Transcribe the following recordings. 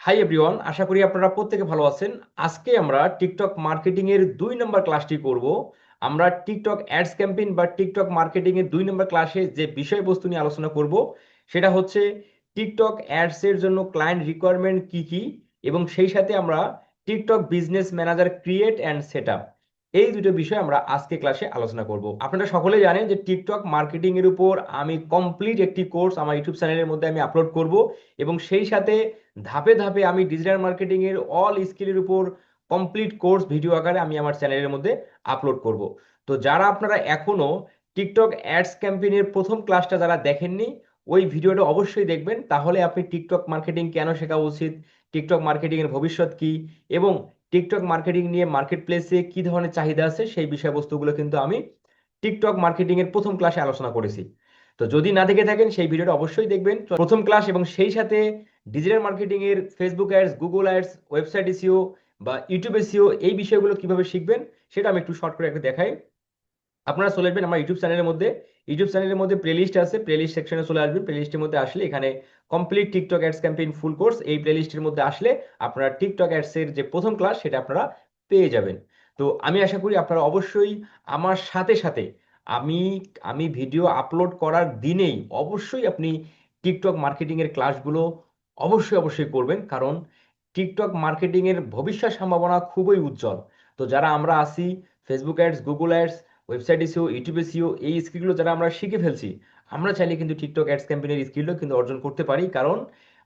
Hi everyone আশা করি আপনারা প্রত্যেকে ভালো আছেন। আজকে আমরা টিকটক মার্কেটিং এর দুই নম্বর ক্লাসটি করব। আমরা টিকটক অ্যাডস ক্যাম্পেইন বা টিকটক মার্কেটিং এর দুই নম্বর ক্লাসে যে বিষয়বস্তু নিয়ে আলোচনা করব, সেটা হচ্ছে টিকটক অ্যাডস এর জন্য ক্লায়েন্ট রিকোয়ারমেন্ট কি কি, এবং সেই সাথে আমরা TikTok business manager create and set এই দুটো বিষয় আমরা আজকে ক্লাসে আলোচনা করব। আপনারা সকলে জানেন যে টিকটক মার্কেটিং এর উপর আমি কমপ্লিট একটি কোর্স আমার ইউটিউব চ্যানেলের মধ্যে আমি আপলোড করব এবং সেই সাথে ধাপে ধাপে আমি ডিজিটাল মার্কেটিং এর অল স্কিলের উপর কমপ্লিট কোর্স ভিডিও আকারে আমি আমার চ্যানেলের মধ্যে আপলোড করব। তো যারা আপনারা এখনও টিকটক অ্যাডস ক্যাম্পেইনের প্রথম ক্লাসটা যারা দেখেননি, ওই ভিডিওটা অবশ্যই দেখবেন। তাহলে আপনি টিকটক মার্কেটিং কেন শেখা উচিত? টিকটক মার্কেটিং এর ভবিষ্যৎ কি? এবং টিকটক মার্কেটিং নিয়ে মার্কেট প্লেসে কি ধরনের চাহিদা আছে সেই বিষয়বস্তুগুলো কিন্তু আমি টিকটক মার্কেটিং এর প্রথম ক্লাসে আলোচনা করেছি। তো যদি না দেখে থাকেন সেই ভিডিওটা অবশ্যই দেখবেন। প্রথম ক্লাস এবং সেই সাথে ডিজিটাল মার্কেটিং এর Facebook ads Google ads website S E O বা ইউটিউব এসিও এই বিষয়গুলো কীভাবে শিখবেন সেটা আমি একটু শর্ট করে একটা দেখাই। আপনারা চলে আসবেন আমার ইউটিউব চ্যানেলের মধ্যে। ইউটিউব চ্যানেলের মধ্যে প্লেলিস্ট আছে। প্লেলিস্ট সেকশনে চলে আসবেন। প্লেলিস্টের মধ্যে আসলে এখানে complete TikTok ads campaign full course এই প্লেলিস্টের মধ্যে আসলে আপনারা টিকটক অ্যাডস এর যে প্রথম ক্লাস সেটা আপনারা পেয়ে যাবেন। তো আমি আশা করি আপনারা অবশ্যই আমার সাথে সাথে আমি আমি ভিডিও আপলোড করার দিনেই অবশ্যই আপনি টিকটক মার্কেটিং এর ক্লাসগুলো অবশ্যই অবশ্যই করবেন। কারণ টিকটক মার্কেটিং এর ভবিষ্যৎ সম্ভাবনা খুবই উজ্জ্বল। তো যারা আমরা আসি Facebook ads Google ads website S E O YouTube S E O এই স্কিলগুলো যারা আমরা শিখে ফেলছি, আমরা চাইলে কিন্তু টিকটক অ্যাডস ক্যাম্পেইনের স্কিলও কিন্তু অর্জন করতে পারি। কারণ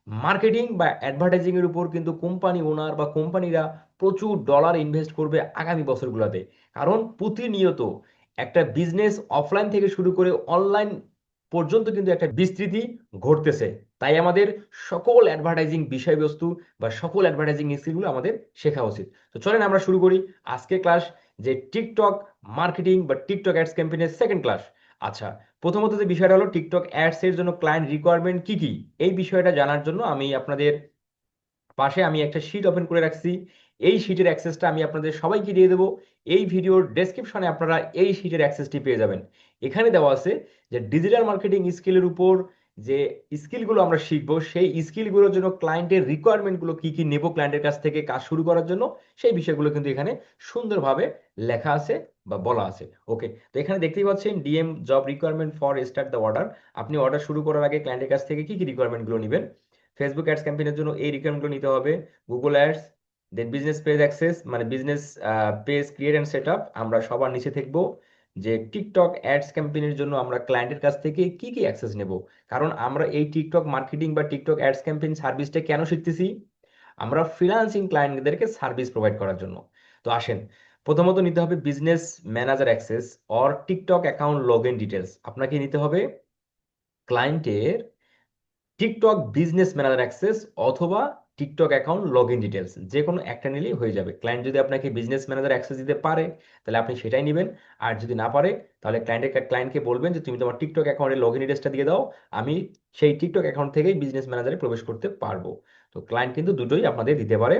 মার্কেটিং বা অ্যাডভার্টাইজিং এর উপর কিন্তু কোম্পানি ওনার বা কোম্পানিরা প্রচুর ডলার ইনভেস্ট করবে আগামী বছরগুলোতে। কারণ প্রতিনিয়ত একটা বিজনেস অফলাইন থেকে শুরু করে অনলাইন পর্যন্ত কিন্তু একটা বিস্তৃতি ঘটতেছে। তাই আমাদের সকল অ্যাডভার্টাইজিং বিষয়বস্তু বা সকল অ্যাডভার্টাইজিং স্কিলগুলো আমাদের শেখা উচিত। তো চলেন আমরা শুরু করি আজকে ক্লাস যে টিকটক মার্কেটিং বা টিকটক অ্যাডস ক্যাম্পেইনের সেকেন্ড ক্লাস আচ্ছা প্রথমত যে বিষয়টা হলো, টিকটক অ্যাডস এর জন্য ক্লায়েন্ট রিকোয়ারমেন্ট কি কি? এই বিষয়টা জানার জন্য আমি আপনাদের পাশে আমি একটা শিট ওপেন করে রাখছি। এই শিটের অ্যাক্সেসটা আমি আপনাদের সবাইকে দিয়ে দেবো। এই ভিডিওর ডেসক্রিপশনে আপনারা এই শিটের অ্যাক্সেসটি পেয়ে যাবেন। এখানে দেওয়া আছে যে ডিজিটাল মার্কেটিং স্কিলের উপর যে স্কিলগুলো আমরা শিখব, সেই স্কিলগুলোর জন্য ক্লায়েন্টের রিকোয়ারমেন্টগুলো কি কি নেব ক্লায়েন্টের কাছ থেকে কাজ শুরু করার জন্য, সেই বিষয়গুলো কিন্তু এখানে সুন্দরভাবে লেখা আছে বা বলা আছে। ওকে তো এখানে দেখতেই পাচ্ছেন D M job requirement for start the order আপনি অর্ডার শুরু করার আগে ক্লায়েন্টের কাছ থেকে কি কি রিকোয়ারমেন্টগুলো নেবেন? ফেসবুক অ্যাডস ক্যাম্পেইনের জন্য এই রিকোয়ারমেন্টগুলো নিতে হবে Google ads then business page access মানে business page create and set আমরা সবার নিচে থাকব। যে টিকটক অ্যাডস ক্যাম্পেইনের জন্য আমরা ক্লায়েন্টের কাছ থেকে কি কি অ্যাক্সেস নেব? কারণ আমরা এই টিকটক মার্কেটিং বা টিকটক অ্যাডস ক্যাম্পেইন সার্ভিসটা কেন শিখতেছি? আমরা ফ্রিল্যান্সিং ক্লায়েন্টদেরকে সার্ভিস প্রোভাইড করার জন্য। তো আসেন, প্রথমত নিতে হবে business manager access or TikTok account log in details আপনাকে নিতে হবে ক্লায়েন্টের টিকটক বিজনেস ম্যানেজার অ্যাক্সেস অথবা TikTok account log in details যে কোনো একটা নিলেই হয়ে যাবে। ক্লায়েন্ট যদি আপনাকে বিজনেস ম্যানেজার অ্যাক্সেস দিতে পারে, তাহলে আপনি সেটাই নেবেন। আর যদি না পারে, তাহলে ক্লায়েন্টের ক্লায়েন্টকে বলবেন যে, তুমি তোমার টিকটক অ্যাকাউন্টের লগ ইন ডিটেলসটা দিয়ে দাও। আমি সেই টিকটক অ্যাকাউন্ট থেকেই বিজনেস ম্যানেজারে প্রবেশ করতে পারব। তো ক্লায়েন্ট কিন্তু দুটোই আপনাদের দিতে পারে।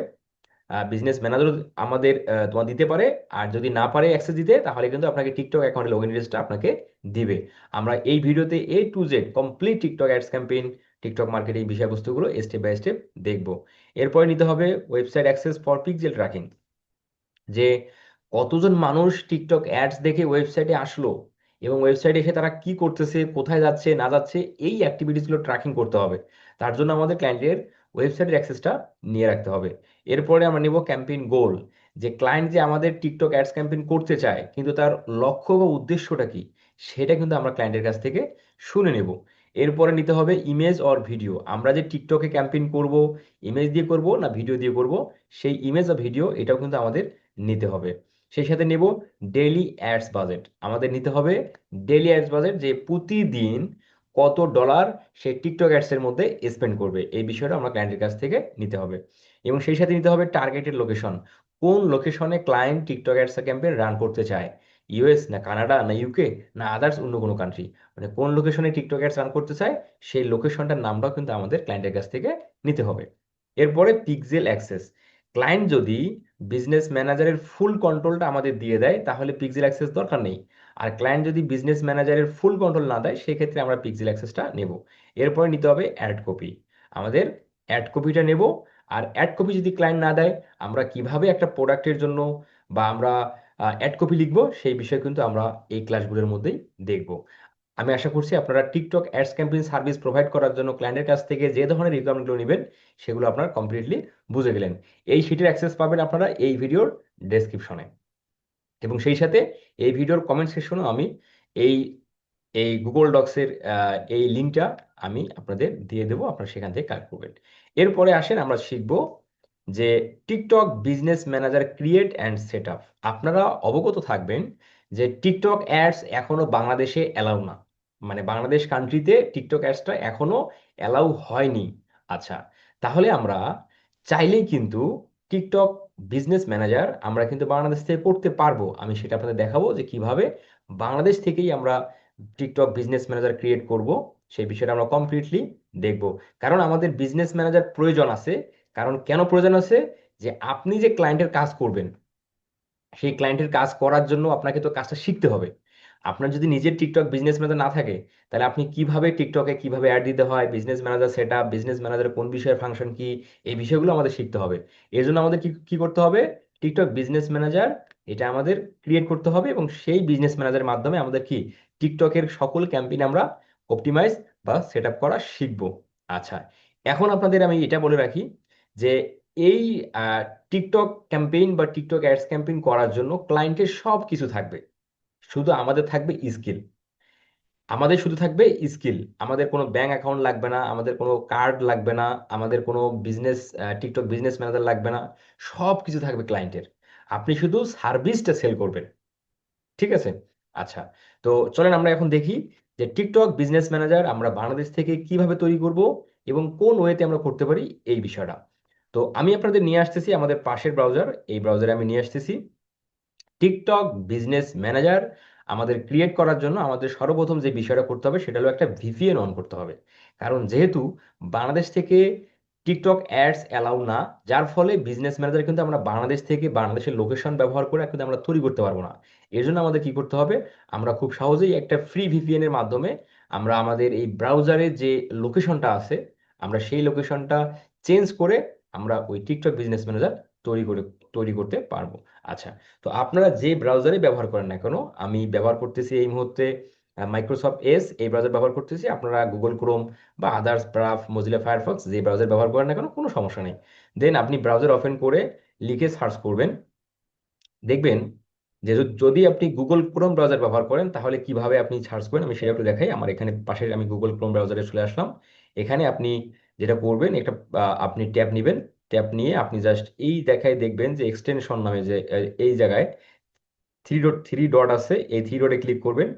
বিজনেস ম্যানেজারও আমাদের তোমার দিতে পারে। আর যদি না পারে অ্যাক্সেস দিতে, তাহলে কিন্তু আপনাকে টিকটক অ্যাকাউন্টের লগ ইন ডিটেলসটা আপনাকে দিবে। আমরা এই ভিডিওতে A to Z complete TikTok ads campaign TikTok marketing বিষয়বস্তুগুলো step by step দেখব। এরপরে নিতে হবে website access for pixel tracking যে কতজন মানুষ টিকটক অ্যাডস দেখে ওয়েবসাইটে আসলো এবং ওয়েবসাইটে এসে তারা কি করতেছে, কোথায় যাচ্ছে, না যাচ্ছে, এই অ্যাক্টিভিটিসগুলো ট্র্যাকিং করতে হবে। তার জন্য আমাদের ক্লায়েন্টের ওয়েবসাইটের অ্যাক্সেসটা নিয়ে রাখতে হবে। এরপরে আমরা নেব ক্যাম্পেইন গোল যে ক্লায়েন্ট যে আমাদের টিকটক অ্যাডস ক্যাম্পেইন করতে চায়, কিন্তু তার লক্ষ্য বা উদ্দেশ্যটা কি, সেটা কিন্তু আমরা ক্লায়েন্টের কাছ থেকে শুনে নেব। এরপরে নিতে হবে ইমেজ অর ভিডিও আমরা যে টিকটকে ক্যাম্পেইন করব ইমেজ দিয়ে করব না ভিডিও দিয়ে করব, সেই ইমেজ বা ভিডিও এটাও কিন্তু আমাদের নিতে হবে। সেই সাথে নেব ডেইলি অ্যাডস বাজেট আমাদের নিতে হবে ডেইলি অ্যাডস বাজেট যে প্রতিদিন কত ডলার সে টিকটক অ্যাডসের মধ্যে স্পেন্ড করবে। এই বিষয়টা আমরা ক্লায়েন্টের কাছ থেকে নিতে হবে। এবং সেই সাথে নিতে হবে টার্গেটেড লোকেশন কোন লোকেশনে client TikTok ads campaign run করতে চায়? ইউএস না কানাডা না ইউকে না আদার্স অন্য কোনো কান্ট্রি মানে কোন লোকেশনে টিকটক অ্যাডস রান করতে চায়, সেই লোকেশনটার নামটাও কিন্তু আমাদের ক্লায়েন্টের কাছ থেকে নিতে হবে। এরপরে পিকজেল অ্যাক্সেস ক্লায়েন্ট যদি বিজনেস ম্যানেজারের ফুল কন্ট্রোলটা আমাদের দিয়ে দেয়, তাহলে পিক্সেল অ্যাক্সেস দরকার নেই। আর ক্লায়েন্ট যদি বিজনেস ম্যানেজারের ফুল কন্ট্রোল না দেয়, সেক্ষেত্রে আমরা পিক্সেল অ্যাক্সেসটা নেব। এরপরে নিতে হবে অ্যাড কপি আমাদের অ্যাড কপিটা নেব। আর অ্যাড কপি যদি ক্লায়েন্ট না দেয়, আমরা কীভাবে একটা প্রোডাক্টের জন্য বা আমরা অ্যাড কপি লিখব, সেই বিষয় কিন্তু আমরা এই ক্লাসগুলোর মধ্যেই দেখব। আমি আশা করছি আপনারা TikTok ads campaign service provide করার জন্য ক্লায়েন্টের কাছ থেকে যে ধরনের রিকোয়ারমেন্টগুলো নেবেন, সেগুলো আপনারা কমপ্লিটলি বুঝে গেলেন। এই শিটের অ্যাক্সেস পাবেন আপনারা এই ভিডিওর ডেসক্রিপশনে এবং সেই সাথে এই ভিডিওর কমেন্ট সেকশনেও আমি এই এই গুগল ডক্সের এই লিঙ্কটা আমি আপনাদের দিয়ে দেবো, আপনারা সেখান থেকে কালেক্ট করবেন। এরপরে আসেন, আমরা শিখব যে TikTok business manager create and set up আপনারা অবগত থাকবেন যে টিকটক অ্যাডস এখনও বাংলাদেশে অ্যালাউ না। মানে বাংলাদেশ কান্ট্রিতে টিকটক অ্যাডসটা এখনও অ্যালাউ হয়নি। আচ্ছা তাহলে আমরা চাইলেই কিন্তু টিকটক বিজনেস ম্যানেজার আমরা কিন্তু বাংলাদেশ থেকে করতে পারব। আমি সেটা আপনাদের দেখাবো যে কীভাবে বাংলাদেশ থেকেই আমরা টিকটক বিজনেস ম্যানেজার ক্রিয়েট করব। সেই বিষয়টা আমরা কমপ্লিটলি দেখব। কারণ আমাদের বিজনেস ম্যানেজার প্রয়োজন আছে কারণ কেন প্রয়োজন আছে? যে আপনি যে ক্লায়েন্টের কাজ করবেন, সেই ক্লায়েন্টের কাজ করার জন্য আপনাকে তো কাজটা শিখতে হবে। আপনার যদি নিজের টিকটক বিজনেস ম্যানেজার না থাকে, তাহলে আপনি কীভাবে টিকটকে কীভাবে অ্যাড দিতে হয় business manager set up business manager কোন বিষয়ের ফাংশন কি, এই বিষয়গুলো আমাদের শিখতে হবে। এর জন্য আমাদের কি কি করতে হবে? টিকটক বিজনেস ম্যানেজার এটা আমাদের ক্রিয়েট করতে হবে এবং সেই বিজনেস ম্যানেজারের মাধ্যমে আমাদের কি টিকটকের সকল ক্যাম্পেইন আমরা অপটিমাইজ বা সেট আপ করা শিখব। আচ্ছা এখন আপনাদের আমি এটা বলে রাখি যে এই টিকটক ক্যাম্পেইন বা টিকটক অ্যাডস ক্যাম্পেইন করার জন্য ক্লায়েন্টের সব কিছু থাকবে। শুধু আমাদের থাকবে স্কিল আমাদের শুধু থাকবে স্কিল আমাদের কোনো ব্যাংক অ্যাকাউন্ট লাগবে না, আমাদের কোনো কার্ড লাগবে না, আমাদের কোনো বিজনেস টিকটক বিজনেস ম্যানেজার লাগবে না। সব কিছু থাকবে ক্লায়েন্টের আপনি শুধু সার্ভিসটা সেল করবেন। ঠিক আছে? আচ্ছা তো চলেন আমরা এখন দেখি যে টিকটক বিজনেস ম্যানেজার আমরা বাংলাদেশ থেকে কীভাবে তৈরি করব এবং কোন ওয়েতে আমরা করতে পারি এই বিষয়টা। তো আমি আপনাদের নিয়ে আসতেছি আমাদের পাশের ব্রাউজার এই ব্রাউজারে আমি নিয়ে আসতেছি। টিকটক বিজনেস ম্যানেজার আমাদের ক্রিয়েট করার জন্য আমাদের সর্বপ্রথম যে বিষয়টা করতে হবে সেটা হলো একটা ভিপিএন অন করতে হবে। কারণ যেহেতু বাংলাদেশ থেকে টিকটক অ্যাডস অ্যালাউ না, যার ফলে বিজনেস ম্যানেজার কিন্তু আমরা বাংলাদেশ থেকে বাংলাদেশের লোকেশন ব্যবহার করে কিন্তু আমরা তৈরি করতে পারব না। এর জন্য আমাদের কি করতে হবে? আমরা খুব সহজেই একটা ফ্রি ভিপিএন এর মাধ্যমে আমরা আমাদের এই ব্রাউজারে যে লোকেশনটা আছে, আমরা সেই লোকেশনটা চেঞ্জ করে আমরা ওই টিকটক বিজনেস ম্যানেজার তৈরি করে, তৈরি করতে পারব। আচ্ছা তো আপনারা যে ব্রাউজারে ব্যবহার করেন না কেন, আমি ব্যবহার করতেছি এই মুহূর্তে মাইক্রোসফট এস এই ব্রাউজার ব্যবহার করতেছি, আপনারা গুগল ক্রোম বা আদার্স ব্রাফ মজিলা ফায়ারফক্স যে ব্রাউজার ব্যবহার করেন না কেন, কোনো সমস্যা নেই। দেন আপনি ব্রাউজার ওপেন করে লিখে সার্চ করবেন। দেখবেন যে যদি আপনি গুগল ক্রোম ব্রাউজার ব্যবহার করেন, তাহলে কীভাবে আপনি সার্চ করেন, আমি সেটা একটু দেখাই। আমার এখানে পাশে আমি গুগল ক্রোম ব্রাউজারে চলে আসলাম। এখানে আপনি যেটা করবেন একটা আপনি ট্যাব নেবেন। ট্যাব নিয়ে আপনি জাস্ট এই দেখায় দেখবেন যে এক্সটেনশন নামে যে এই জায়গায় থ্রি ডট থ্রি ডট আছে, এই থ্রি ডটে ক্লিক করবেন।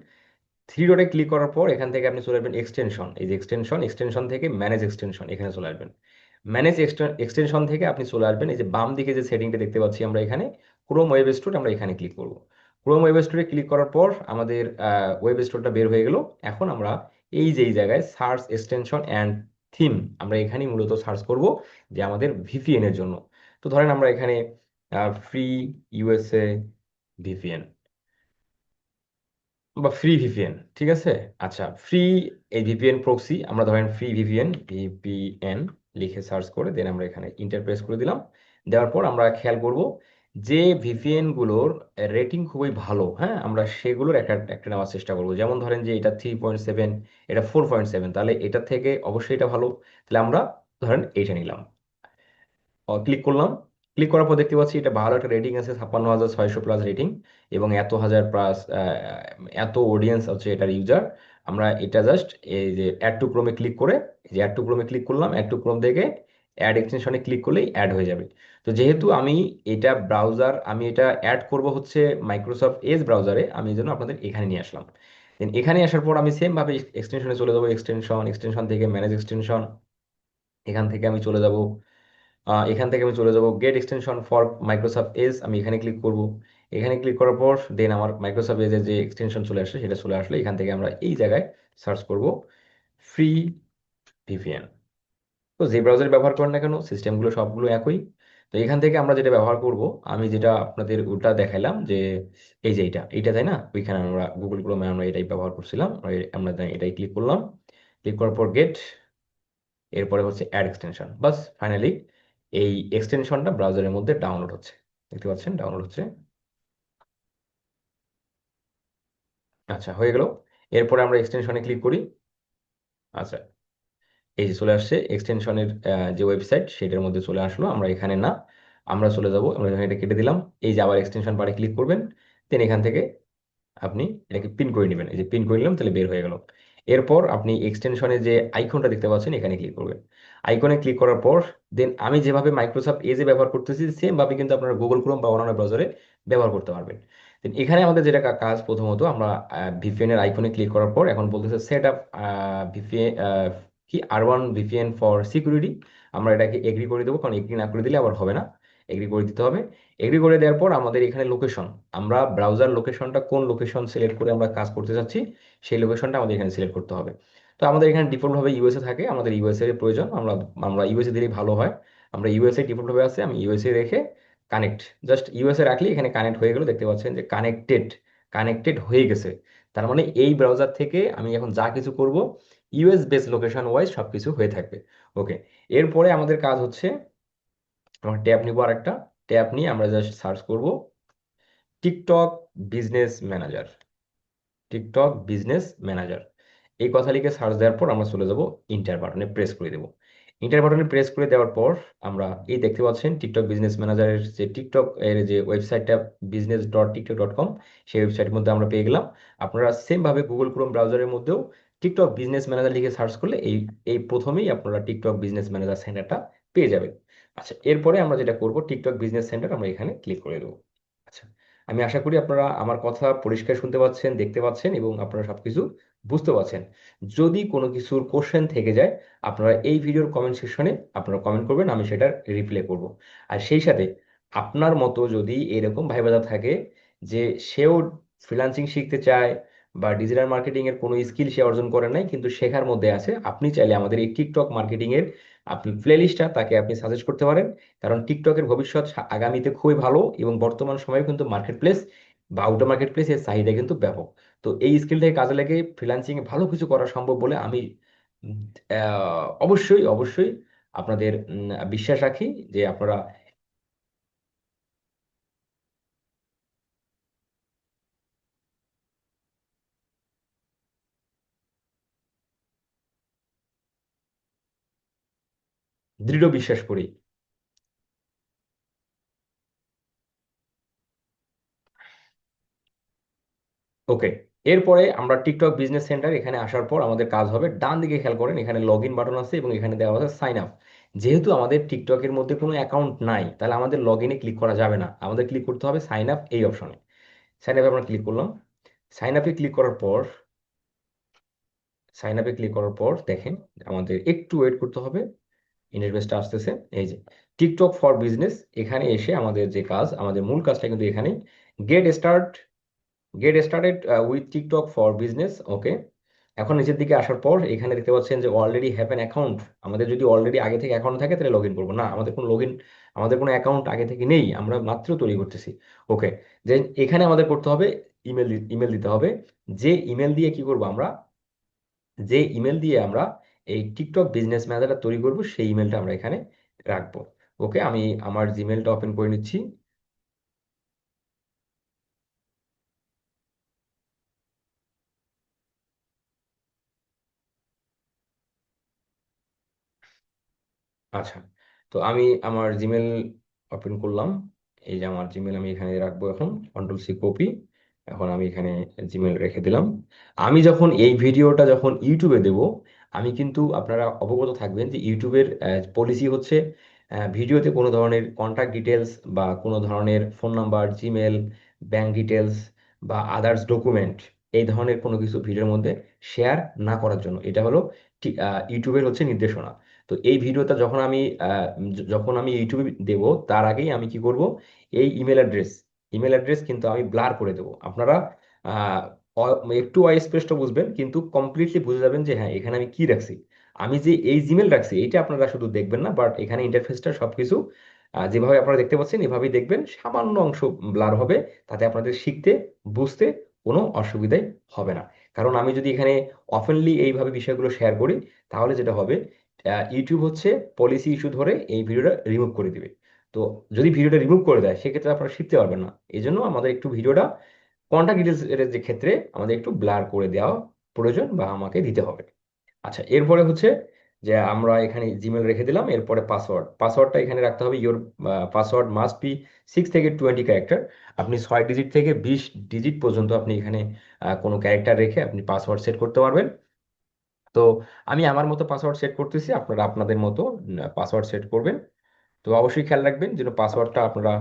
থ্রি ডটে ক্লিক করার পর এখান থেকে আপনি চলে আসবেন এক্সটেনশন। এই যে এক্সটেনশন এক্সটেনশন থেকে ম্যানেজ এক্সটেনশন, এখানে চলে আসবেন। ম্যানেজ এক্সটেনশন থেকে আপনি চলে আসবেন, এই যে বাম দিকে যে সেটিংটা দেখতে পাচ্ছি আমরা এখানে ক্রোম ওয়েব স্টোর আমরা এখানে ক্লিক করব। ক্রোম ওয়েব স্টোরে ক্লিক করার পর আমাদের ওয়েব স্টোরটা বের হয়ে গেল। এখন আমরা এই যে, এই জায়গায় সার্চ এক্সটেনশন অ্যান্ড থিম আমরা এখানেই মূলত সার্চ করব যে আমাদের ভিপিএন এর জন্য। তো ধরেন আমরা এখানে free U S A V P N. বা ফ্রি ভিপিএন, ঠিক আছে? আচ্ছা ফ্রি এই ভিপিএন প্রক্সি আমরা ধরেন free V P N V P N লিখে সার্চ করে দেন আমরা এখানে ইন্টারপ্রেস করে দিলাম। দেওয়ার পর আমরা খেয়াল করব যে ভিপিএনগুলোর রেটিং খুবই ভালো হ্যাঁ? আমরা সেগুলোর একটা একটা নেওয়ার চেষ্টা করব। যেমন ধরেন যে এটা থ্রি পয়েন্ট সেভেন এটা ফোর পয়েন্ট সেভেন তাহলে এটা থেকে অবশ্যই এটা ভালো। তাহলে আমরা ধরেন এইটা নিলাম। ক্লিক করলাম। ক্লিক করার পর দেখতে পাচ্ছি এটা ভালো একটা রেটিং আছে, ছাপ্পান্ন হাজার ছয়শো প্লাস রেটিং এবং এত হাজার প্লাস এত অডিয়েন্স আছে এটার ইউজার আমরা এটা জাস্ট এই যে অ্যাড টু ক্রোমে ক্লিক করে যে অ্যাড টু ক্রোমে ক্লিক করলাম অ্যাড টু ক্রোম থেকে অ্যাড এক্সটেনশনে ক্লিক করলেই অ্যাড হয়ে যাবে। তো যেহেতু আমি এটা ব্রাউজার আমি এটা অ্যাড করব হচ্ছে মাইক্রোসফট এজ ব্রাউজারে আমি এই জন্য আপনাদের এখানে নিয়ে আসলাম। দেন এখানে আসার পর আমি সেমভাবে এক্সটেনশনে চলে যাব এক্সটেনশন এক্সটেনশন থেকে ম্যানেজ এক্সটেনশন এখান থেকে আমি চলে যাব এখান থেকে আমি চলে যাব get extension for Microsoft Edge আমি এখানে ক্লিক করব। এখানে ক্লিক করার পর দেন আমার মাইক্রোসফট এজের যে এক্সটেনশন চলে আসে, সেটা চলে আসলে এখান থেকে আমরা এই জায়গায় সার্চ করব ফ্রি ভিপিএন তো যে ব্রাউজার ব্যবহার করেন না কেন সিস্টেমগুলো সবগুলো একই। তো এখান থেকে আমরা যেটা ব্যবহার করব, আমি যেটা আপনাদের ওটা দেখাইলাম যে, এই যে এটা এইটা তাই না? ওইখানে আমরা গুগল ক্রোমে আমরা এটাই ব্যবহার করছিলাম আমরা এটাই ক্লিক করলাম। ক্লিক করার পর গেট এরপরে হচ্ছে অ্যাড এক্সটেনশন বাস ফাইনালি এই এক্সটেনশনটা ব্রাউজারের মধ্যে ডাউনলোড হচ্ছে। দেখতে পাচ্ছেন? ডাউনলোড হচ্ছে। আচ্ছা হয়ে গেল। এরপরে আমরা এক্সটেনশনে ক্লিক করি। আচ্ছা এই যে চলে আসছে এক্সটেনশনের যে ওয়েবসাইট সেটার মধ্যে চলে আসলো, আমরা এখানে না, আমরা চলে যাব, আমরা এটা কেটে দিলাম, এই যে আবার এক্সটেনশন বারে ক্লিক করবেন দেন এখান থেকে আপনি এটাকে পিন করে নেবেন, এই যে পিন করে নিলাম, তাহলে বের হয়ে গেল। এরপর আপনি এক্সটেনশনে যে আইকনটা দেখতে পাচ্ছেন, এখানে ক্লিক করবেন। আইকনে ক্লিক করার পর দেন আমি যেভাবে মাইক্রোসফট এজে ব্যবহার করতেছি সেমভাবে কিন্তু আপনারা গুগল ক্রোম বা অন্যান্য ব্রাউজারে ব্যবহার করতে পারবেন। দেন এখানে আমাদের যেটা কাজ প্রথমত আমরা ভিপিএন এর আইকনে ক্লিক করার পর, এখন বলতেছে set up V P N কি আর one V P N for security আমরা এটাকে এগ্রি করে দেবো, কারণ এগ্রি না করে দিলে আবার হবে না। এগ্রি করে দিতে হবে। এগ্রি করে দেওয়ার পর আমাদের এখানে লোকেশন আমরা ব্রাউজার লোকেশনটা কোন লোকেশন সিলেক্ট করে আমরা কাজ করতে চাচ্ছি, সেই লোকেশনটা আমাদের এখানে সিলেক্ট করতে হবে। তো আমাদের এখানে ডিফল্টভাবে ইউএসএ থাকে, আমাদের ইউএসএ এর প্রয়োজন, আমরা আমরা ইউএসএ দিলেই ভালো হয়। আমরা ইউএসএ ডিফল্টভাবে আছে, আমি ইউএসএ রেখে কানেক্ট জাস্ট ইউএসএ রাখলে এখানে কানেক্ট হয়ে গেল, দেখতে পাচ্ছেন যে কানেক্টেড কানেক্টেড হয়ে গেছে। তার মানে এই ব্রাউজার থেকে আমি এখন যা কিছু করব ইউএস বেস লোকেশন ওয়াইজ সব কিছু হয়ে থাকবে। ওকে এরপরে আমাদের কাজ হচ্ছে আমরা ট্যাব নিব আর একটা ট্যাব নিয়ে আমরা জাস্ট সার্চ করব TikTok business manager TikTok business manager এই কথা লিখে সার্চ দেওয়ার পর আমরা চলে যাব ইন্টার বাটনে প্রেস করে দেব। ইন্টার বাটনে প্রেস করে দেওয়ার পর আমরা এই দেখতে পাচ্ছেন টিকটক বিজনেস ম্যানেজারের যে টিকটক এর যে ওয়েবসাইটটা business dot TikTok dot com সেই ওয়েবসাইটের মধ্যে আমরা পেয়ে গেলাম। আপনারা সেমভাবে গুগল ক্রোম ব্রাউজারের মধ্যেও টিকটক বিজনেস ম্যানেজার লিখে সার্চ করলে এই এই প্রথমেই আপনারা টিকটক বিজনেস ম্যানেজার সেন্টারটা পেয়ে যাবেন। আচ্ছা এরপরে আমরা যেটা করব টিকটক বিজনেস সেন্টার আমরা এখানে ক্লিক করে দেবো। আচ্ছা আমি আশা করি আপনারা আমার কথা পরিষ্কার শুনতে পাচ্ছেন, দেখতে পাচ্ছেন এবং আপনারা সবকিছু বুঝতে পারছেন। যদি কোনো কিছুর কোশ্চেন থেকে যায়, আপনারা এই ভিডিওর কমেন্ট সেকশনে আপনারা কমেন্ট করবেন, আমি সেটার রিপ্লাই করব। আর সেই সাথে আপনার মতো যদি এরকম ভাই বাজার থাকে যে সেও ফ্রিল্যান্সিং শিখতে চায় বা ডিজিটাল মার্কেটিং এর কোনো স্কিল সে অর্জন করে নাই, কিন্তু শেখার মধ্যে আছে। আপনি চাইলে আমাদের এই টিকটক মার্কেটিং এর আপনি প্লেলিস্টটা তাকে আপনি সাজেস্ট করতে পারেন। কারণ টিকটকের ভবিষ্যৎ আগামীতে খুবই ভালো এবং বর্তমান সময়ে কিন্তু মার্কেট প্লেস বা আউটার মার্কেট প্লেস এর চাহিদা কিন্তু ব্যাপক। তো এই স্কিলটাকে কাজে লেগে ফ্রিল্যান্সিং এ ভালো কিছু করা সম্ভব বলে আমি অবশ্যই অবশ্যই আপনাদের বিশ্বাস রাখি যে আপনারা দৃঢ় বিশ্বাস করি। ওকে এরপরে আমরা টিকটক বিজনেস সেন্টার এখানে আসার পর আমাদের কাজ হবে। ডান দিকে খেয়াল করেন, এখানে লগ ইন বাটন আছে এবং এখানে দেওয়া আছে সাইন আপ যেহেতু আমাদের টিকটকের মধ্যে কোনো অ্যাকাউন্ট নাই, তাহলে আমাদের লগ ইনে ক্লিক করা যাবে না। আমাদের ক্লিক করতে হবে সাইন আপ এই অপশনে সাইন আপে আমরা ক্লিক করলাম। সাইন আপে ক্লিক করার পর সাইন আপে ক্লিক করার পর দেখেন, আমাদের একটু ওয়েট করতে হবে। ইন্টারফেসটা আসতেছে। এই যে টিকটক ফর বিজনেস এখানে এসে আমাদের যে কাজ, আমাদের মূল কাজটা কিন্তু এখানে get start get started with TikTok for business okay এখন নিচের দিকে আসার পর এখানে দেখতে পাচ্ছেন যে অলরেডি হ্যাভ অ্যান অ্যাকাউন্ট আমাদের যদি অলরেডি আগে থেকে অ্যাকাউন্ট থাকে, তাহলে লগ ইন করব। না, আমাদের কোনো লগ ইন আমাদের কোনো অ্যাকাউন্ট আগে থেকে নেই, আমরা মাত্র তৈরি করতেছি ওকে যে এখানে আমাদের করতে হবে ইমেল ইমেল দিতে হবে। যে ইমেল দিয়ে কি করব আমরা? যে ইমেল দিয়ে আমরা এই টিকটক বিজনেস ম্যানেজারটা তৈরি করব, সেই ইমেলটা আমরা এখানে রাখব। ওকে আমি আমার জিমেলটা ওপেন করে নিচ্ছি। আচ্ছা তো আমি আমার জিমেল ওপেন করলাম। এই যে আমার জিমেল আমি এখানে রাখব এখন কন্ট্রোল সি কপি এখন আমি এখানে জিমেল রেখে দিলাম। আমি যখন এই ভিডিওটা যখন ইউটিউবে দেব আমি কিন্তু আপনারা অবগত থাকবেন যে ইউটিউবের পলিসি হচ্ছে ভিডিওতে কোনো ধরনের কন্ট্যাক্ট ডিটেলস বা কোনো ধরনের phone number Gmail bank details বা আদার্স ডকুমেন্ট এই ধরনের কোনো কিছু ভিডিওর মধ্যে শেয়ার না করার জন্য। এটা হলো ঠিক ইউটিউবের হচ্ছে নির্দেশনা। তো এই ভিডিওটা যখন আমি যখন আমি ইউটিউবে দেব, তার আগেই আমি কি করব? এই ইমেল অ্যাড্রেস ইমেল অ্যাড্রেস কিন্তু আমি ব্লার করে দেবো। আপনারা একটু স্পেসটা বুঝবেন, কিন্তু কমপ্লিটলি বুঝে যাবেন যে হ্যাঁ এখানে আমি কি রাখছি? আমি যে এই জিমেল রাখছি, এইটা আপনারা শুধু দেখবেন না বাট এখানে ইন্টারফেসটা সবকিছু যেভাবে আপনারা দেখতে পাচ্ছেন, এভাবেই দেখবেন, সামান্য অংশ ব্লার হবে, তাতে আপনাদের শিখতে, বুঝতে কোনো অসুবিধাই হবে না। কারণ আমি যদি এখানে অফেনলি এইভাবে বিষয়গুলো শেয়ার করি, তাহলে যেটা হবে ইউটিউব হচ্ছে পলিসি ইস্যু ধরে এই ভিডিওটা রিমুভ করে দিবে। তো যদি ভিডিওটা রিমুভ করে দেয়, সেক্ষেত্রে আপনারা শিখতে পারবেন না। এই আমাদের একটু ভিডিওটা কন্টাক্ট ডিটেলস এর যে ক্ষেত্রে আমাদের একটু ব্লার করে দেওয়া প্রয়োজন বা আমাকে দিতে হবে। আচ্ছা এরপরে হচ্ছে যে আমরা এখানে জিমেল রেখে দিলাম, এরপরে পাসওয়ার্ড পাসওয়ার্ডটা এখানে রাখতে হবে your password must be six থেকে টোয়েন্টি ক্যারেক্টার আপনি ছয় ডিজিট থেকে বিশ ডিজিট পর্যন্ত আপনি এখানে কোনো ক্যারেক্টার রেখে আপনি পাসওয়ার্ড সেট করতে পারবেন। তো আমি আমার মতো পাসওয়ার্ড সেট করতেছি, আপনারা আপনাদের মতো পাসওয়ার্ড সেট করবেন। তো অবশ্যই খেয়াল রাখবেন যেন পাসওয়ার্ডটা আপনারা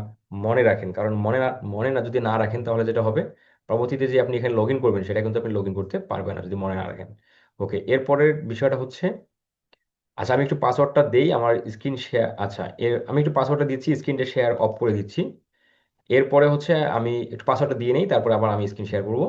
মনে রাখেন। কারণ মনে না মনে না যদি না রাখেন তাহলে যেটা হবে, পরবর্তীতে যে আপনি এখানে লগ ইন করবেন সেটা কিন্তু আপনি লগ ইন করতে পারবেন না যদি মনে না রাখেন। ওকে এরপরের বিষয়টা হচ্ছে আচ্ছা আমি একটু পাসওয়ার্ডটা দেই, আমার স্ক্রিন শেয়ার আচ্ছা এর, আমি একটু পাসওয়ার্ডটা দিচ্ছি স্ক্রিনটা শেয়ার অফ করে দিচ্ছি। এরপরে হচ্ছে আমি একটু পাসওয়ার্ডটা দিয়ে নেই, তারপরে আবার আমি স্ক্রিন শেয়ার করব।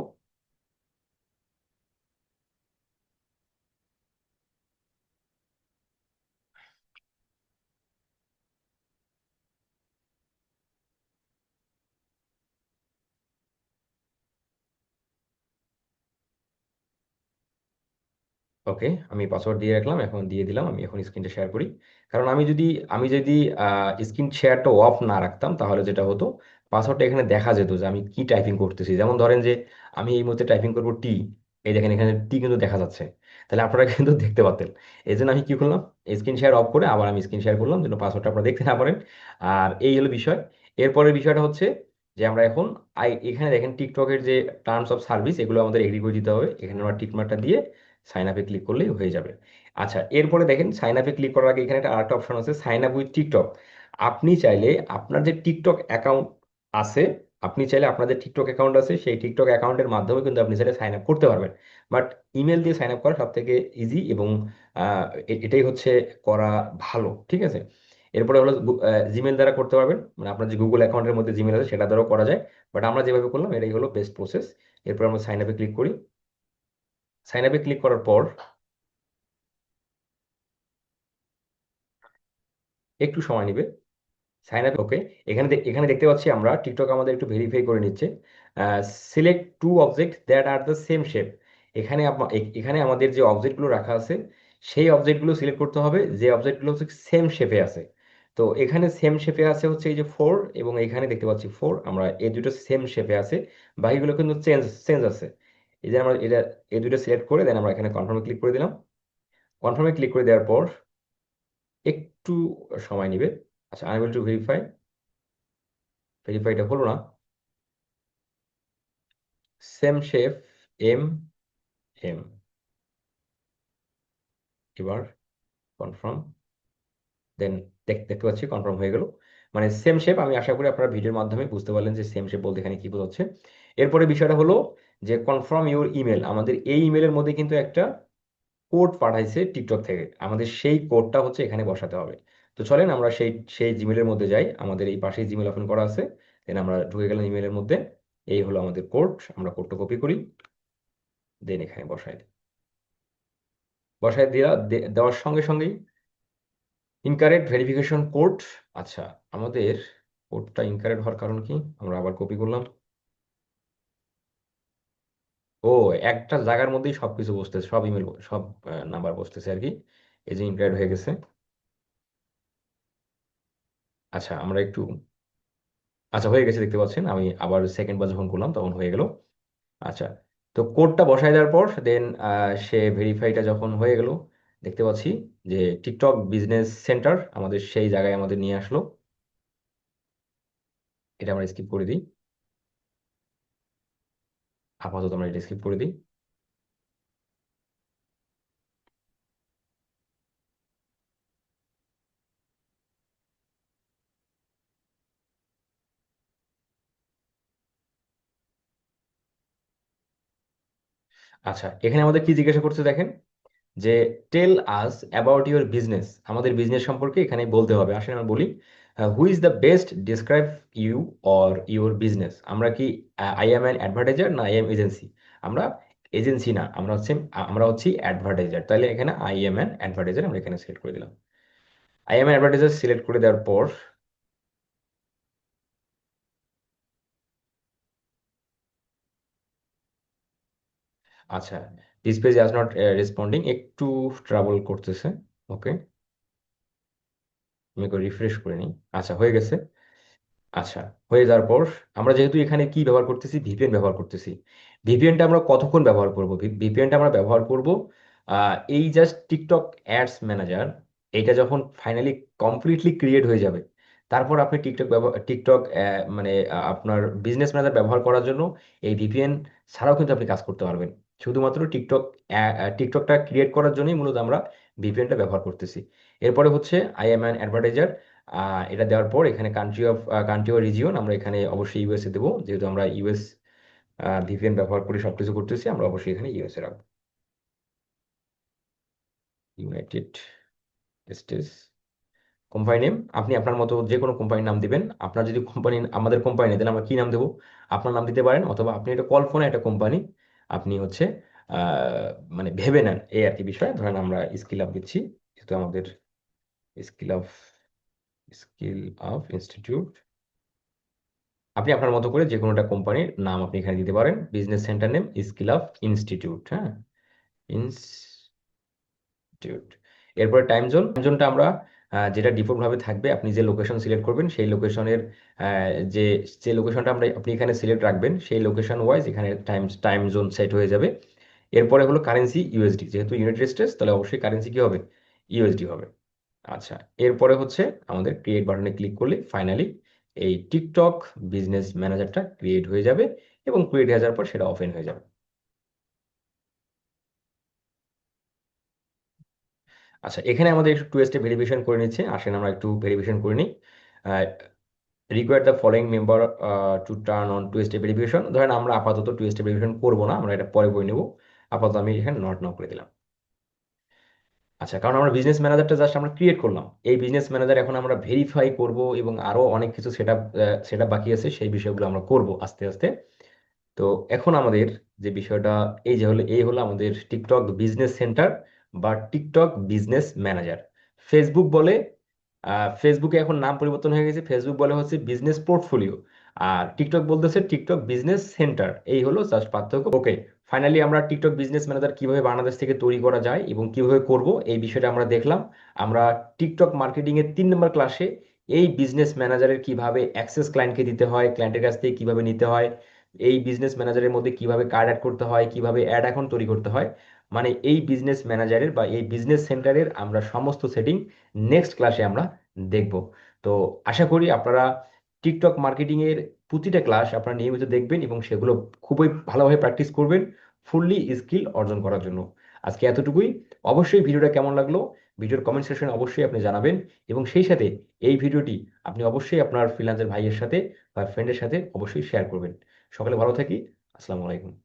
ওকে আমি পাসওয়ার্ড দিয়ে রাখলাম, এখন দিয়ে দিলাম, আমি এখন স্ক্রিনটা শেয়ার করি। কারণ আমি যদি আমি যদি স্ক্রিন শেয়ারটা অফ না রাখতাম, তাহলে যেটা হতো পাসওয়ার্ডটা এখানে দেখা যেত যে আমি কি টাইপিং করতেছি। যেমন ধরেন যে, আমি এই মুহূর্তে টাইপিং করব টি এই দেখেন এখানে টি কিন্তু দেখা যাচ্ছে। তাহলে আপনারা কিন্তু দেখতে পারতেন। এই জন্য আমি কি করলাম স্ক্রিন শেয়ার অফ করে আবার আমি স্ক্রিন শেয়ার করলাম, যেন পাসওয়ার্ডটা আপনারা দেখতে না পারেন। আর এই হলো বিষয়। এরপরের বিষয়টা হচ্ছে যে, আমরা এখন এখানে দেখেন টিকটকের যে টার্মস অফ সার্ভিস এগুলো আমাদের এগ্রি করে দিতে হবে। এখানে আমরা টিকমার্কটা দিয়ে সাইন আপে ক্লিক করলেই হয়ে যাবে। আচ্ছা এরপরে দেখেন সাইন আপে ক্লিক করার আগে এখানে একটা আরেকটা অপশন আছে সাইন আপ উইথ টিকটক আপনি চাইলে আপনার যে টিকটক অ্যাকাউন্ট আছে, আপনি চাইলে আপনার যে টিকটক অ্যাকাউন্ট আছে, সেই টিকটক অ্যাকাউন্টের মাধ্যমে কিন্তু আপনি চাইলে সাইন আপ করতে পারবেন। বাট ইমেল দিয়ে সাইন আপ করা সব থেকে ইজি এবং এটাই হচ্ছে করা ভালো, ঠিক আছে? এরপরে হলো জিমেল দ্বারা করতে পারবেন। মানে আপনার যে গুগল অ্যাকাউন্টের মধ্যে জিমেল আছে, সেটা দ্বারাও করা যায়। বাট আমরা যেভাবে করলাম, এটাই হলো বেস্ট প্রসেস এরপর আমরা সাইন আপে ক্লিক করি। সাইন আপে ক্লিক করার পর একটু সময় নেবে। সাইন আপ ওকে এখানে এখানে দেখতে পাচ্ছি আমরা টিকটক আমাদের একটু ভেরিফাই করে নিচ্ছে। Select to object that are the same shape এখানে এখানে আমাদের যে অবজেক্টগুলো রাখা আছে, সেই অবজেক্টগুলো সিলেক্ট করতে হবে। যে অবজেক্টগুলো হচ্ছে সেম শেপে আছে। তো এখানে সেম শেপে আছে হচ্ছে এই যে ফোর এবং এখানে দেখতে পাচ্ছি ফোর আমরা এই দুটো সেম শেপে আছে। বাকিগুলো কিন্তু চেঞ্জ চেঞ্জ আছে। এই যে আমরা এটা, এই দুটো সিলেক্ট করে দেন আমরা এখানে কনফার্মে ক্লিক করে দিলাম। কনফার্মে ক্লিক করে দেওয়ার পর একটু সময় নেবে। আচ্ছা আনএবল টু ভেরিফাই ভেরিফাইটা হলো না। সেম শেপ এম এম এবার কনফার্ম দেন দেখতে পাচ্ছি কনফার্ম হয়ে গেল। মানে সেম শেপ আমি আশা করি আপনারা ভিডিওর মাধ্যমে বুঝতে পারলেন যে সেম শেপ বলতে এখানে কি বোঝাচ্ছে। এরপরে বিষয়টা হলো যে কনফার্ম ইউর ইমেল আমাদের এই ইমেলের মধ্যে কিন্তু একটা কোড পাঠাইছে টিকটক থেকে। আমাদের সেই কোডটা হচ্ছে এখানে বসাতে হবে। তো চলেন আমরা সেই সেই জিমেলের মধ্যে যাই। আমাদের এই পাশেই জিমেল ওপেন করা আছে। দেন আমরা ঢুকে গেলাম ইমেলের মধ্যে। এই হলো আমাদের কোড আমরা কোডটা কপি করি। দেন এখানে বসাই। দিই বসাই দেওয়া দেওয়ার সঙ্গে সঙ্গেই ইনকারেক্ট ভেরিফিকেশন কোড আচ্ছা আমাদের কোডটা ইনকারেক্ট হওয়ার কারণ কি? আমরা আবার কপি করলাম। ও, একটা জায়গার মধ্যেই সবকিছু বসতেছে, সব ইমেল সব নাম্বার বসতেছে আর কি এই যে ইনকারেক্ট হয়ে গেছে। আচ্ছা আমরা একটু আচ্ছা হয়ে গেছে দেখতে পাচ্ছেন, আমি আবার সেকেন্ড বার যখন করলাম তখন হয়ে গেল। আচ্ছা তো কোডটা বসাই দেওয়ার পর দেন সে ভেরিফাইটা যখন হয়ে গেল, দেখতে পাচ্ছি যে টিকটক বিজনেস সেন্টার আমাদের সেই জায়গায় আমাদের নিয়ে আসলো। এটা আমরা স্কিপ করে দিই। আপাতত আমরা এটা স্কিপ করে দিই। আচ্ছা এখানে আমাদের কি জিজ্ঞাসা করছে দেখেন? যে tell us about your business আমাদের বিজনেস সম্পর্কে এখানে বলতে হবে। আসলে আমরা বলি who is the best describe you or your business আমরা কি আই এম অ্যান অ্যাডভার্টাইজার না আই এম এজেন্সি আমরা এজেন্সি না, আমরা হচ্ছে, আমরা হচ্ছি অ্যাডভার্টাইজার তাহলে এখানে আই এম অ্যান অ্যাডভার্টাইজার আমরা এখানে সিলেক্ট করে দিলাম। আই এম অ্যাডভার্টাইজার সিলেক্ট করে দেওয়ার পর আচ্ছা this page is not responding একটু ট্রাভেল করতেছে ওকে আমি একটু রিফ্রেশ করে নিই। আচ্ছা হয়ে গেছে। আচ্ছা হয়ে যাওয়ার পর আমরা যেহেতু এখানে কি ব্যবহার করতেছি? ভিপিএন ব্যবহার করতেছি। ভিপিএনটা আমরা কতক্ষণ ব্যবহার করব? ভিপিএনটা আমরা ব্যবহার করব এই জাস্ট টিকটক অ্যাডস ম্যানেজার এটা যখন ফাইনালি কমপ্লিটলি ক্রিয়েট হয়ে যাবে, তারপর আপনি টিকটক টিকটক মানে আপনার বিজনেস ম্যানেজার ব্যবহার করার জন্য এই ভিপিএন ছাড়াও কিন্তু আপনি কাজ করতে পারবেন। শুধুমাত্র টিকটক টিকটকটা ক্রিয়েট করার জন্যই মূলত আমরা ভিপিএনটা ব্যবহার করতেছি। এরপরে হচ্ছে আই এম অ্যান অ্যাডভার্টাইজার এটা দেওয়ার পর এখানে country of country of region আমরা এখানে অবশ্যই ইউএসএ দেবো। যেহেতু আমরা ইউএস ভিপিএন ব্যবহার করে সবকিছু করতেছি, আমরা অবশ্যই এখানে ইউএসএ রাখব। ইউনাইটেড স্টেটস কোম্পানি নেম আপনি আপনার মতো যে কোনো কোম্পানির নাম দিবেন। আপনার যদি কোম্পানি আমাদের কোম্পানি তাহলে আমরা কি নাম দেবো? আপনার নাম দিতে পারেন, অথবা আপনি এটা কল্পনা একটা কোম্পানি আপনি হচ্ছে মানে ভেবে নেন এই আর কি বিষয়। ধরেন আমরা স্কিল আপ দিচ্ছি, যেহেতু আমাদের skill of skill of institute. আপনি আপনার মতো করে যে কোনো একটা কোম্পানির নাম আপনি এখানে দিতে পারেন। Business center name skill of institute হ্যাঁ? ইনস্টিটিউট। এরপরে টাইম জোন। টাইম জোনটা আমরা যেটা ডিফল্ট ভাবে থাকবে, আপনি যে লোকেশন সিলেক্ট করবেন, সেই লোকেশনের যে যে লোকেশনটা আমরা, আপনি এখানে সিলেক্ট রাখবেন, সেই লোকেশন ওয়াইজ এখানে টাইম টাইম জোন সেট হয়ে যাবে। এরপরে হলো কারেন্সি ইউএসডি। যেহেতু ইউনাইটেড স্টেটস, তাহলে অবশ্যই কারেন্সি কি হবে? ইউএসডি হবে। আচ্ছা এরপরে হচ্ছে আমাদের ক্রিয়েট বাটনে ক্লিক করলে ফাইনালি এই টিকটক বিজনেস ম্যানেজারটা ক্রিয়েট হয়ে যাবে এবং ক্রিয়েট হয়ে যাওয়ার পর সেটা ওপেন হয়ে যাবে। আচ্ছা এখানে আমাদের একটু টু স্টেপ ভেরিফিকেশন করে নিচ্ছে। আসেন, আমরা একটু ভেরিফিকেশন করে নিই। Require the following member to turn on two step verification ধরেন আমরা আপাতত টু স্টেপ ভেরিফিকেশন করব না, আমরা এটা পরে করে নেব। আপাতত আমি এখানে নট নাও করে দিলাম। আচ্ছা কারণ আমরা বিজনেস ম্যানেজারটা জাস্ট আমরা ক্রিয়েট করলাম। এই বিজনেস ম্যানেজার এখন আমরা ভেরিফাই করব এবং আরও অনেক কিছু সেট আপ সেট আপ বাকি আছে, সেই বিষয়গুলো আমরা করব আস্তে আস্তে। তো এখন আমাদের যে বিষয়টা, এই যে হলো, এই হলো আমাদের টিকটক বিজনেস সেন্টার বা টিকটক বিজনেস ম্যানেজার ফেসবুক বলে ফেসবুকে এখন নাম পরিবর্তন হয়ে গেছে। ফেসবুক বলে হচ্ছে বিজনেস পোর্টফোলিও আর টিকটক বলতেছে টিকটক বিজনেস সেন্টার এই হলো জাস্ট পার্থক্য। ওকে ফাইনালি আমরা টিকটক বিজনেস ম্যানেজার কীভাবে বাংলাদেশ থেকে তৈরি করা যায় এবং কীভাবে করব, এই বিষয়টা আমরা দেখলাম। আমরা টিকটক মার্কেটিং এর তিন নম্বর ক্লাসে এই বিজনেস ম্যানেজারের কীভাবে অ্যাক্সেস ক্লায়েন্টকে দিতে হয় ক্লায়েন্টের কাছ থেকে কীভাবে নিতে হয়, এই বিজনেস ম্যানেজারের মধ্যে কীভাবে কার্ড অ্যাড করতে হয়, কীভাবে অ্যাড এখন তৈরি করতে হয় মানে এই বিজনেস ম্যানেজারের বা এই বিজনেস সেন্টারের আমরা সমস্ত সেটিং নেক্সট ক্লাসে আমরা দেখব। তো আশা করি আপনারা টিকটক মার্কেটিং এর প্রতিটা ক্লাস আপনারা নিয়মিত দেখবেন এবং সেগুলো খুবই ভালোভাবে প্র্যাকটিস করবেন ফুললি স্কিল অর্জন করার জন্য। আজকে এতটুকুই। অবশ্যই ভিডিওটা কেমন লাগল? ভিডিওর কমেন্ট সেকশনে অবশ্যই আপনি জানাবেন এবং সেই সাথে এই ভিডিওটি আপনি অবশ্যই আপনার ফ্রিলান্সের ভাইয়ের সাথে বা ফ্রেন্ডের সাথে অবশ্যই শেয়ার করবেন। সকালে ভালো থাকি। আসসালামু আলাইকুম।